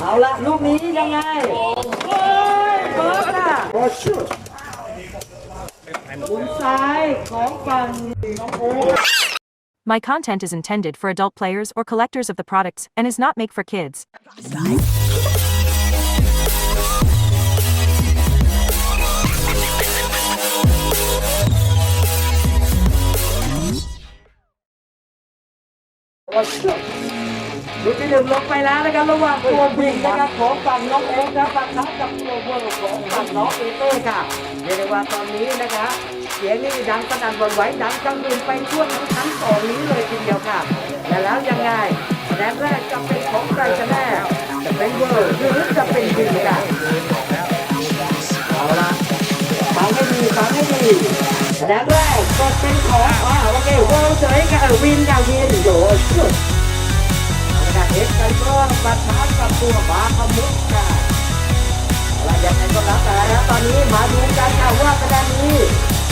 เอาละลูกนี้ยังไงโอ้ยเบิร์ดอ่ะหมุนซ้ายของฝั่งน้องโอ๊ค My content is intended for adult players or collectors of the products and is not made for kids. ลูกที่หนึ่งลงไปแล้วนะครับระหว่างตัววิ่งนะครับของฝั่งน้องโอ๊คนะปะทะกับตัวเวิร์ของฝั่งน้องเอเต้ค่ะเรียกได้ว่าตอนนี้นะคะเสียงนี่ดังสนั่นวันไหวดังกังวลไปทั่วทั้งชั้นสองนี้เลยทีเดียวค่ะแต่แล้วยังไงแดนแรกจะเป็นของใครกันแน่จะเป็นเวิร์หรือจะเป็นวินค่ะเอาละฟังให้ดีฟังให้ดีแดนแรกก็เป็นของอ่าโอเคเวิร์เฉยค่ะวินกับวินโยชุ ดการเอ็กซ์ไซโก้ปะทะกับตัวบาคามุกค่ะอะไรยังไงก็แล้วแต่นะตอนนี้มาดูกันค่ะว่าคะแนนนี้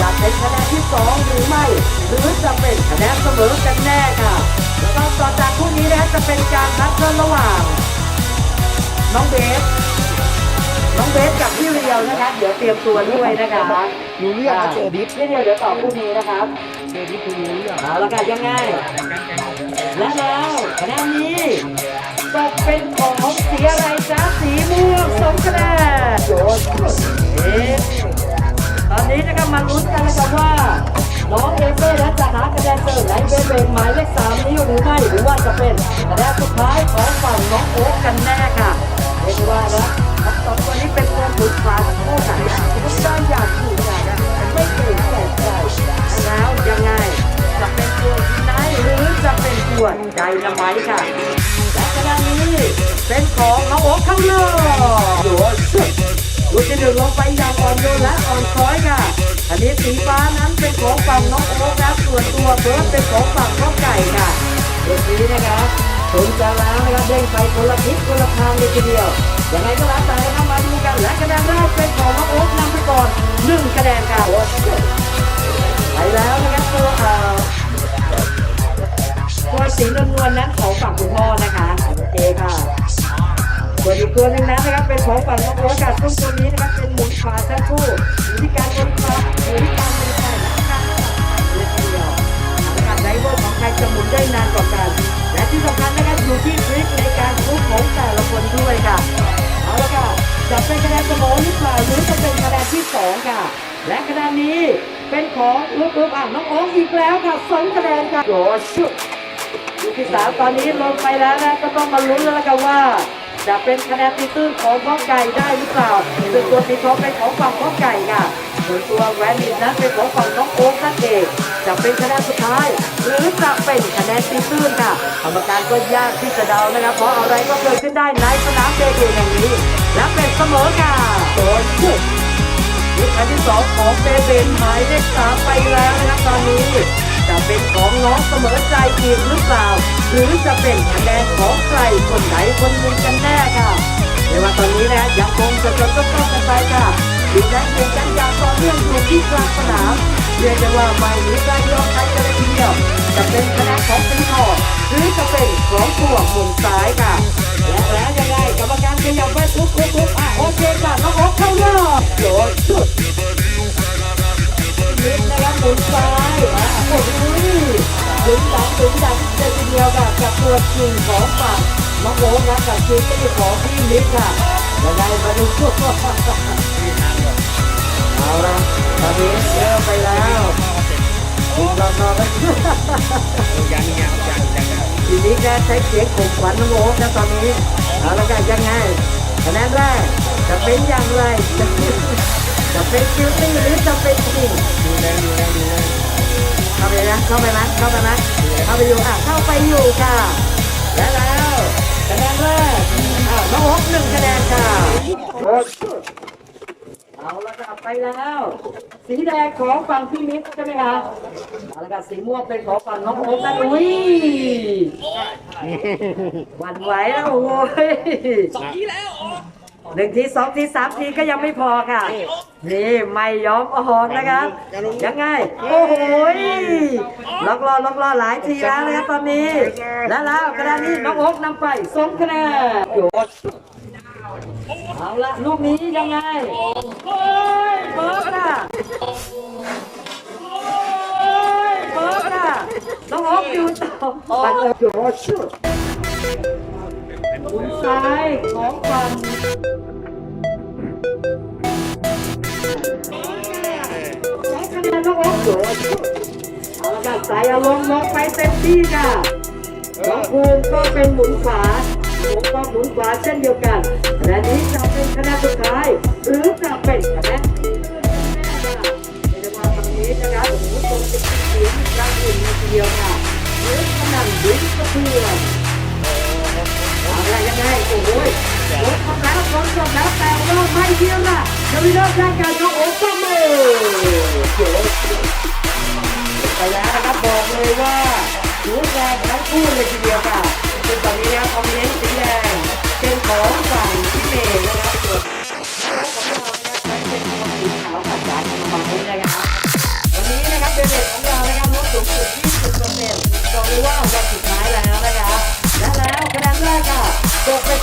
จะเป็นคะแนนที่สองหรือไม่ หรือจะเป็นคะแนนเสมอกันแน่ค่ะแล้วก็ต่อจากคู่นี้นะจะเป็นการนัดกันระหว่าง น้องเบสน้องเบสกับพี่เรียวนะคะเดี๋ยวเตรียมตัวด้วยนะคะรู้เรื่องนะเจอดิฟ พี่เรียวเดี๋ยวตอบคู่นี้นะครับเจอดิฟคุณรู้เรื่องเอาละกันยังไง และแล้วคะแนนนี้จะเป็นของสีอะไรจ้าสีม่วงสองคะแนนโเอ๊ะตอนนี้นะครับมาลุ้นกันนะครับว่า น้องเอเฟ่นั้นจะหาคะแนนเติมในเบเบนหมายเลขสามนี้หรือไม่หรือว่าจะเป็นคะแนนสุดท้ายของฝั่งน้องโอ๊คกันแน่ค่ะเรียกว่านะสองตัวนี้เป็นตัวหมุนขวาทั้งคู่กันทุกด้อยากถูกอย่างนะไม่เกรงใจใครแล้วยังไง จะเป็นตัวที่ไหนหรือจะเป็นตัวใจละไหมค่ะและขณะนี้เป็นของน้องโอ๊คข้างนอกโอ้ชุดลูกที่หนึ่งลงไปอย่างอ่อนโยนและอ่อนช้อยค่ะอันนี้สีฟ้านั้นเป็นของฝั่งน้องโอ๊คนะส่วนตัวเบิร์ดเป็นของฝั่งน้องไก่ค่ะเด็กนี้นะครับถึงจะล้วนะครับเด้งไปคนละทิศคนละทางเลยทีเดียวยังไงก็แล้วแต่นะครับมาดูกันและคะแนนแรกเป็นของน้องโอ๊คนำไปก่อนหนึ่งคะแนนค่ะ แล้วนะครับตัวเอ่อตัวสีนวลๆนั้นของฝั่งคุณพ่อนะคะโอเคค่ะส่วนอีกตัวหนึ่งนั้นนะครับเป็นของฝั่งน้องโรสค่ะซึ่งตัวนี้นะครับเป็นหมุนขวาทั้งคู่อยู่ที่การบริกาอยู่ที่การบริการและการเลือกเดียวการไดเวอร์ของใครจะหมุนได้นานกว่ากัน และที่สำคัญนะครับอยู่ที่ทริคในการทุบของแต่ละคนด้วยค่ะเอาละค่ะจะเป็นคะแนนเสมอหรือเปล่าหรือจะเป็นคะแนนที่สองค่ะ และคะแนนนี้เป็นของลูกๆอ่างน้องโอ๊คอีกแล้วค่ะสองคะแนนค่ะโอ้ชุดลูกที่สามตอนนี้ลงไปแล้วนะก็ต้องมาลุ้นแล้วละกันว่า จะเป็นคะแนนตีตื้นของพ่อไก่ได้หรือเปล่าส่วนตัวสีทองเป็นของฝั่งพ่อไก่ค่ะส่วนตัวแวนดินนั้นเป็นของฝั่งน้องโอ๊คนั่นเองจะเป็นคะแนนสุดท้าย หรือจะเป็นคะแนนตีตื้นค่ะกรรมการก็ยากที่จะเดานะครับ เพราะอะไรก็เกิดขึ้นได้ในสนามเดบิวต์แห่งนี้ และเป็นเสมอค่ะโอ้ ลูกอันที่สองของเบเบนหมายเลขสามไปแล้วนะครับตอนนี้จะเป็นของน้องเสมอใจอีกหรือเปล่า หรือจะเป็นคะแนนของใครคนไหนคนหนึ่งกันแน่ค่ะเรียกว่าตอนนี้นะยังคงจะจดจ้องกันไปค่ะ ดูแลเพียงกันอย่างต่อเนื่องอยู่ที่กลางสนามเรียกได้ว่าไม่มีใครยอมใครกันเลยทีเดียวจะเป็นคะแนนของสีทองหรือจะเป็นของตัวมุนซ้ายค่ะและแล้วยังไงกรรมการขยับไปทุกทุกทุกอะโอเคค่ะน้องโอ๊คเข้ารอบโดดสุดยิ้มนะครับหมุนซ้ายอะโอ้โหถึงหลังถึงหลังเลยทีเดียวกับกับตัวจริงของฝั่งน้องโอ๊คนะกับทีมที่ของพี่นิดค่ะยังไงมาดู เอาละตอนนี้เริ่มไปแล้วทีมเรานอนไปยังยังยังยังทีนี้แกใช้เสียงข่มขวัญน้องโอ๊คนะตอนนี้เอาละกันยังไงคะแนนแรกจะเป็นอย่างไรจะเป็นจะเป็นคิวตี้หรือจะเป็นจริงดูแลดูแลดูแลเข้าไปนะเข้าไปนะเข้าไปนะเข้าไปอยู่อะเข้าไปอยู่ค่ะและแล้วคะแนนแรกอะน้องฮกหนึ่งคะแนนค่ะ เอาละค่ะไปแล้ว สีแดงของฝั่งพี่มิตรใช่ไหมคะเอาละค่ะสีม่วงเป็นของฝั่งน้องโอ๊คนะอุ้ยหวันไหวแล้วโอ้ยสองทีแล้วหนึ่งทีสองทีสามทีก็ยังไม่พอค่ะ นี่ไม่ยอมออกนะครับ ยังไง โอ้โหยล็อกรอล็อกรอหลายทีแล้วนะครับตอนนี้ แล้วแล้วกระดานนี้น้องโอ๊กนำไปสองคะแนนโยน เอาละลูกนี้ยังไงโอ้ยเบิร์กอะโอ้ยเบิร์กอะน้องโอ๊กอยู่ต่อปัดเลยโยนชุดมุมซ้ายของฝั่งใช้คะแนนน้องโอ๊คโดดเอาละค่ะใส่อารมณ์ลงไปเต็มที่ค่ะน้องภูมิก็เป็นหมุนขวา ผมก็หมุนขวาเช่นเดียวกันคะแนนนี้จะเป็นคะแนนสุดท้าย หรือจะเป็นคะแนนที่เลื่อนแน่ค่ะในจังหวะตรงนี้นะครับโอ้โหตรงเป็นเสียงดังอุ่นเลยทีเดียวค่ะหรือขนาดดิ้นสะเทือนอาละยังไงโอ้โหรถของแล้วจบแล้วแต่ว่าไม่เที่ยวล่ะจะมีเริ่มแรกการน้องโอ๊คก็มือไปแล้วนะครับบอกเลยว่า รู้แรงทั้งคู่เลยทีเดียวค่ะซึ่งตอนนี้นะครับคอมเมน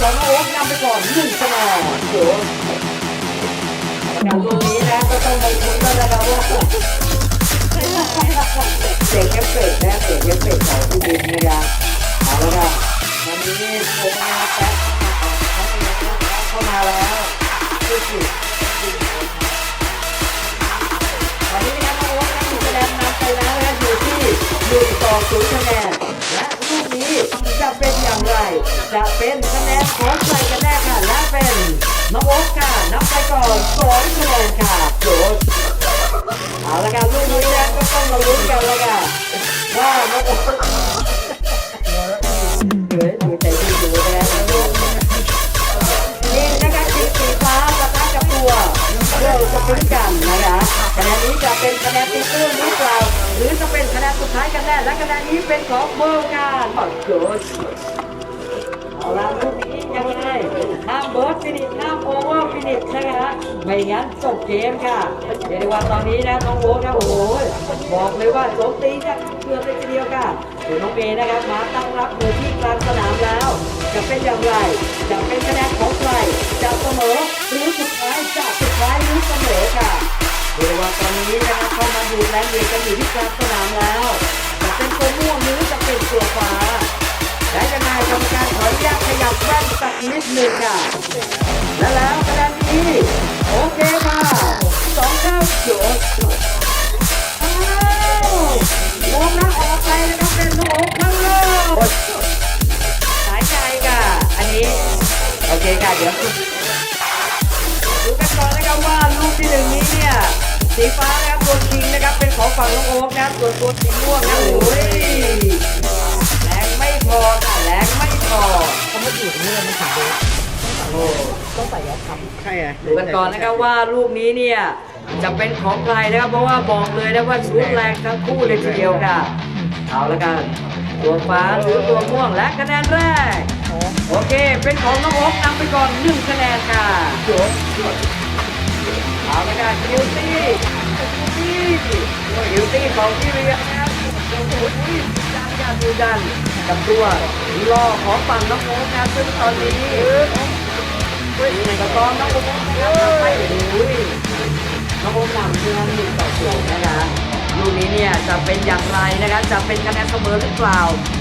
ของโอ๊คนำไปก่อน1คะแนนโอ้การลูกนี้นะก็ต้องลงทุนแล้วนะครับว่าเสียงเอฟเฟกต์นะเสียงเอฟเฟกต์ของพี่บินนะครับเอาละครับวันนี้โค้งมาแป๊บเข้ามาแล้วดูสิวันนี้นะครับโอ๊คนำคะแนนนำไปแล้วนะอยู่ที่หนึ่งต่อศูนย์คะแนนและ ลูกนี้จะเป็นอย่างไร จะเป็นคะแนนของใครกันแน่ค่ะ และเป็นน้องโอ๊คค่ะนับไปก่อนสองคะแนนค่ะโจทย์เอาละครับลูกนี้นะก็ต้องมาลุ้นกันแล้วกันว่าน้องโอ๊ค เป็นคะแนนสุดท้ายกันแน่และคะแนนนี้เป็นของเบอร์การโอ้โหเอาละลูกนี้ยังไงห้ามเบิร์ดฟินิชห้ามโอเวอร์ฟินิชนะคะไม่งั้นจบเกมค่ะเรียกได้ว่าตอนนี้นะน้องโอ๊คนะโอ้โหบอกเลยว่าโจมตีจะเกือบเลยทีเดียวค่ะส่วนน้องเมย์นะครับมาตั้งรับมือที่กลางสนามแล้ว จะเป็นอย่างไร จะเป็นคะแนนของใครจะเสมอหรือสุดท้ายจะสุดท้ายหรือเสมอค่ะ เรียกว่าตอนนี้นะครับเข้ามาดูแลนเดียกันอยู่ที่กลางสนามแล้วจะเป็นตัวม่วงหรือจะเป็นตัวฟ้าและยังไงกรรมการขออนุญาตขยับแว่นสักนิดหนึ่งค่ะและแล้วคะแนนนี้โอเคค่ะสองเท่าโจทย์อ้าวงนั้นออกไปนะครับเป็นโลกทั้งโลกสายใจค่ะอันนี้โอเคค่ะเดี๋ยวดูกันก่อนนะครับว่าลูกที่หนึ่งนี้เนี่ย สีฟ้านะครับตัวจริงนะครับเป็นของฝั่งน้องโอ๊คนะครับส่วนตัวสีม่วงนะโอ้ยแรงไม่พอค่ะแรงไม่พอเขาไม่อยู่ตรงนี้เลยมันขาดเลยโอ้ต้องใส่ยาคำใช่ไงดูกันก่อนนะครับว่าลูกนี้เนี่ยจะเป็นของใครนะครับเพราะว่าบอกเลยนะว่าชุดแรงทั้งคู่เลยทีเดียวค่ะเอาละกันตัวฟ้าหรือตัวม่วงและคะแนนแรก โอเค เป็นของน้องโอ๊คนำไปก่อนหนึ่งคะแนนค่ะ เอาละกันคิวตี้คิวตี้ฮิวตี้ของพี่เรียนนะครับโอ้โหดันกันดูดันกับตัวรอของฝั่งน้องโอ๊คนะซึ่งตอนนี้กระตอนน้องโอ๊คนะครับไปโอ้น้องโอ๊คนำเพื่อนหนึ่งต่อศูนย์นะคะลูกนี้เนี่ยจะเป็นอย่างไรนะคะจะเป็นคะแนนเสมอหรือเปล่า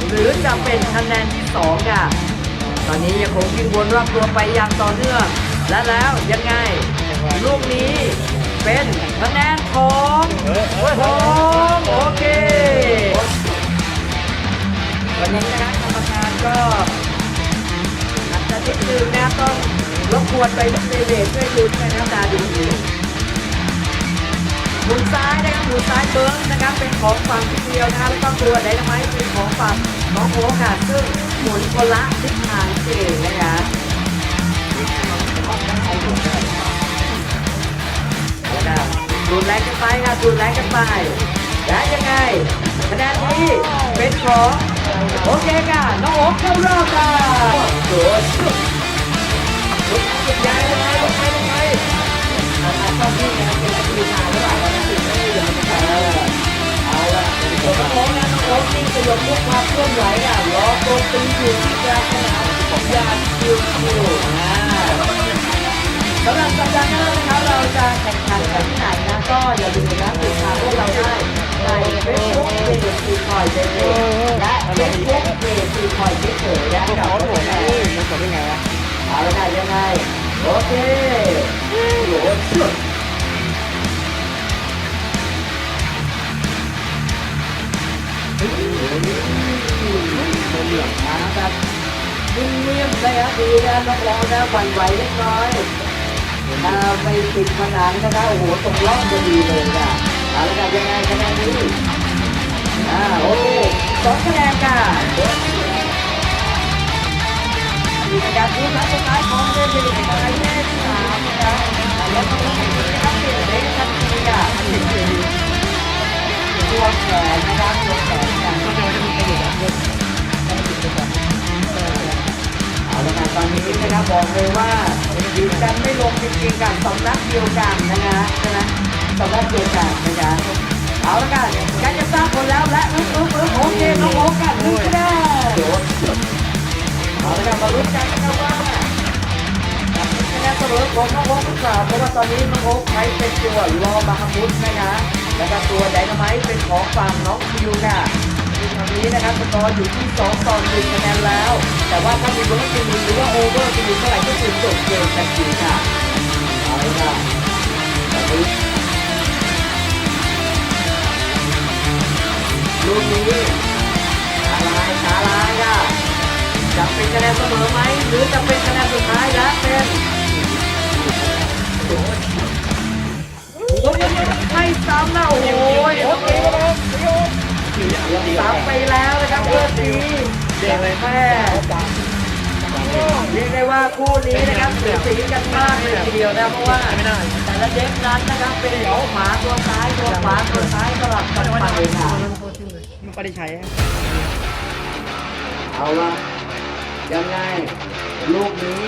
หรือจะเป็นคะแนนที่สองค่ะตอนนี้ยังคงวิ่งวนรอบตัวไปอย่างต่อเนื่องและแล้วยังไง ลูกนี้เป็นคะแนนของของโอเค วันนี้นะครับกรรมการก็อาจจะนิดนึงนะครับต้องรบกวนไปที่เบสช่วยดูด้วยนะครับตาดูดีหมุนซ้ายนะครับหมุนซ้ายเบิ้งนะครับเป็นของฝั่งที่เดียวนะครับแล้วก็ตัวไดนาไมต์เป็นของฝั่งน้องโอ๊คค่ะซึ่งหมุนคนละทิศทางเอง ดูแลกันไปครับดูแลกันไปแล้วยังไงคะแนนนี้เป็นของโอเคค่ะน้องโอ๊คเข้ารอบค่ะสุดสุดสุดยอดเลยลงไปลงไปอาจารย์ชอบที่นะครัเป็นนักกีฬาหรือเปล่านักกีฬาเดี๋ยวมันจะเอาละตัวน้องโอ๊คนะน้องโอ๊คนี่จะยกพวกความเคลื่อนไหวอะล้อโกตีอยู่ที่กลางสนามของยานคิวคิวนะสำหรับสัปดาห์หน้านะครับ เราจะแข่งขันกันที่ไหนนะก็อย่าลืมนะติดตามพวกเราได้ในเฟซบุ๊กเพจซีคอยเจเจและเฟซบุ๊กเพจซีคอยเจเจและกับพวกเรามันกดได้ไงวะเอาละไงยังไงโอเคโอ้โหสุดเหลืองนะครับนิ่มๆนะครับดีนะน้องๆนะหวั่นไหวเล็กน้อย ถ้าไม่ติดผนังนะครับโอ้โหตรงร่องจะดีเลยนะเอาละกันยังไงคะแนนนี้อ่าโอเคสองคะแนนค่ะอยู่ในการพูดครั้งสุดท้ายของเดือนสิงหาคมเลขสามนะครับแล้วก็ต้องมีนะครับเปลี่ยนเลขทันทีอะตัวแขนนะครับตัวแขนกันก็จะจะมีประโยชน์ นี้นะครับบอกเลยว่ายืนกันไม่ลงจริงๆกันสำนักเดียวกันนะฮะใช่ไหมสำนักเดียวกันนะจ๊ะเอาละกันกล้จะสร้างคนแล้วและอึ๊บอึ๊บอึ๊บโอเคน้องโอ๊คกันนึกก็ได้เอาละครับมาลุ้นกันนะครับว่าคะแนนเสมอของน้องโอ๊คหรือเปล่าเพราะว่าตอนนี้น้องโอ๊คใช้เป็นตัวรอมาฮามุดนะคะแล้วก็ตัวไดนาไมต์เป็นของฝั่งน้องคิวค่ะ ตอนนี้นะครับสกอร์อยู่ที่2ต่อ1คะแนนแล้ว แต่ว่าถ้ามีเวิร์กทีหรือว่าโอเวอร์ทีเท่าไหร่ก็คือจบเกมทันทีค่ะเอาละค่ะตอนนี้ลูกนี้อะไรช้าลายค่ะจะเป็นคะแนนเสมอไหมหรือจะเป็นคะแนนสุดท้ายและเป็นโอ้ยไม่ซ้ำนะโอ้ยโอเคซ้ำไปแล้วนะครับเพื่อนทีเด็กเลยแม่เรียกได้ว่าคู่นี้นะครับเสียสีกันมากเลยทีเดียวนะเพราะว่าแต่ละเด็กนั้นนะครับเป็นหัวขวาตัวซ้ายตัวขวาตัวซ้ายสลับกันไปค่ะมันก็ได้ใช้เอาละยังไงลูกนี้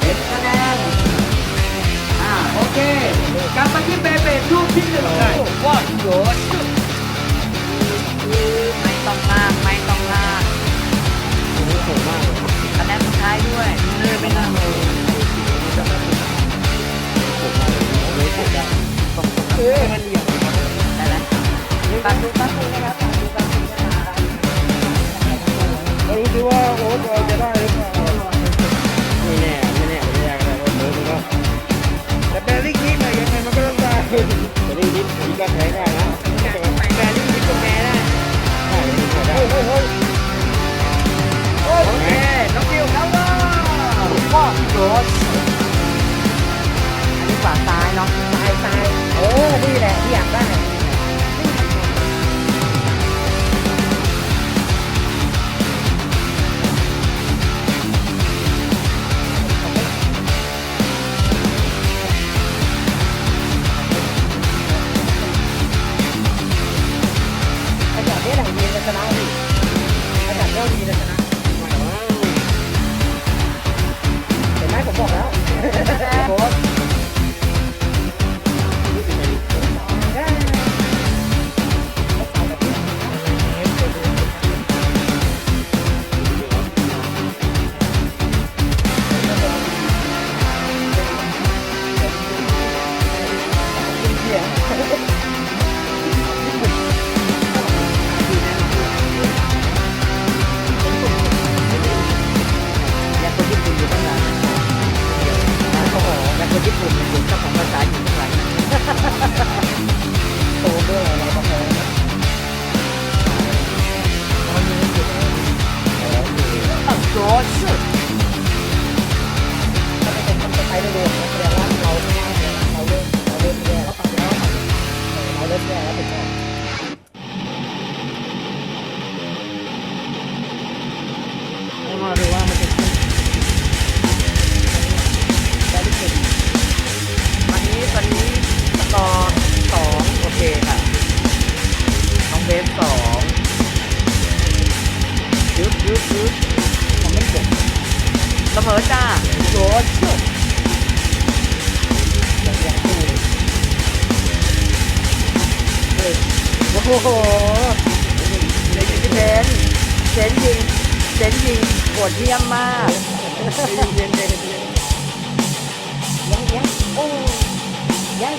เป็นคะแนนอ่าโอเคกลับมาที่เบเบลูกที่หนึ่งเลยว่าโยน ไม่ต้องลากไม่ต้องลากโอ้โหสวยมาก ก็โดนอันนี้ฝั่งซ้ายเนาะตายตายโอ้นี่แหละที่อยากได้ มากเย็นเย็นยังยังโอ้ยัง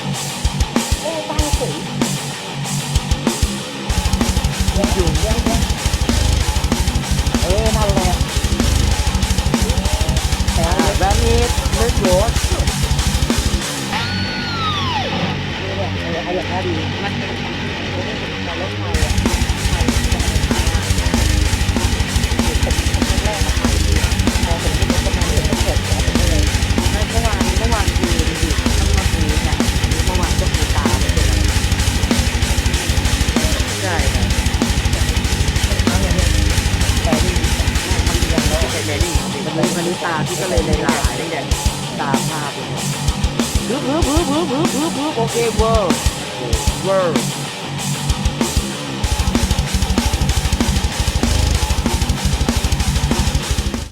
โอ้ตายสวยยังอยู่ยังยังเออนั่นแหละแต่อ่าแบบนี้นึกโรสเนี่ยไอ้อย่างนี้ดีมันเป็นการรถไฟอะไฟแรกมาไท